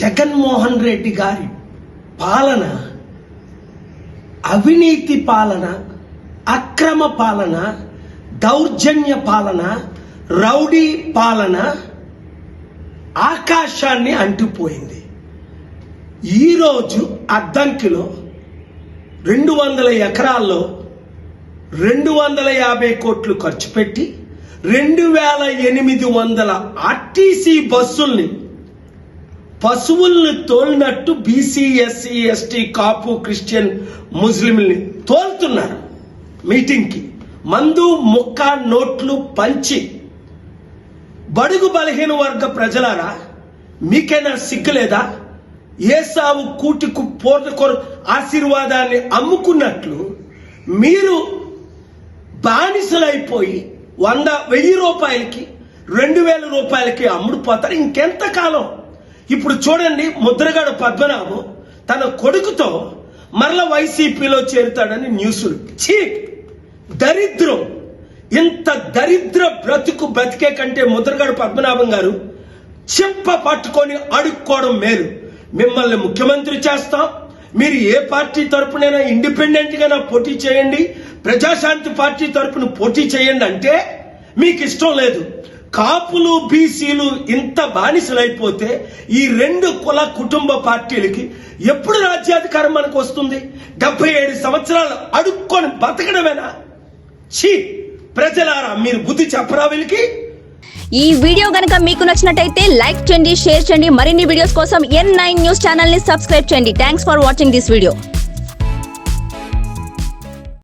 జగన్మోహన్ రెడ్డి గారి పాలన అవినీతి పాలన అక్రమ పాలన దౌర్జన్య పాలన రౌడీ పాలన ఆకాశాన్ని అంటిపోయింది. ఈరోజు అద్దంకిలో రెండు వందల ఎకరాల్లో రెండు వందల యాభై కోట్లు ఖర్చు పెట్టి రెండు వేల ఎనిమిది వందల ఆర్టీసీ బస్సుల్ని పశువుల్ని తోలినట్టు BC SC ST Kapu Christian ముస్లింని తోలుతున్నారు. మీటింగ్కి మందు ముక్క నోట్లు పంచి బడుగు బలహీన వర్గ ప్రజలారా మీకైనా సిగ్గులేదా? ఏసావు కూటికు పోటకొరు ఆశీర్వాదాన్ని అమ్ముకున్నట్లు మీరు బానిసలైపోయి వంద వెయ్యి రూపాయలకి రెండు వేల రూపాయలకి అమ్ముడుపోతారు. ఇంకెంత కాలం ఇప్పుడు చూడండి ముద్రగడ పద్మనాభం తన కొడుకుతో మరల వైసీపీలో చేరుతాడని న్యూస్లు. ఛీ! దరిద్రం. ఇంత దరిద్ర బ్రతుకు బ్రతికే కంటే ముద్రగడ పద్మనాభం గారు చెప్ప పట్టుకొని అడుక్కోవడం మేలు. మిమ్మల్ని ముఖ్యమంత్రి చేస్తాం. మీరు ఏ పార్టీ తరపునైనా ఇండిపెండెంట్గా పోటీ చేయండి. ప్రజాశాంతి పార్టీ తరపున పోటీ చేయండి అంటే మీకు ఇష్టం లేదు. కాపులు బీసీలు ఇంత బానిసలైపోతే ఈ రెండు కుల కుటుంబ పార్టీలకి ఎప్పుడు రాజ్యాధికారం మనకు వస్తుంది? డెబ్బై ఏడు సంవత్సరాలు అడుక్కొని బతకడమేనా? ఛీ! ప్రజలారా మీరు బుద్ధి చెప్పరా వీళ్ళకి? ఈ వీడియో గనక మీకు నచ్చినట్టయితే లైక్ చేయండి షేర్ చేయండి. మరిన్ని వీడియోస్ కోసం ఎన్ నైన్ న్యూస్ ఛానల్ని సబ్స్క్రైబ్ చేయండి. Thanks for watching this video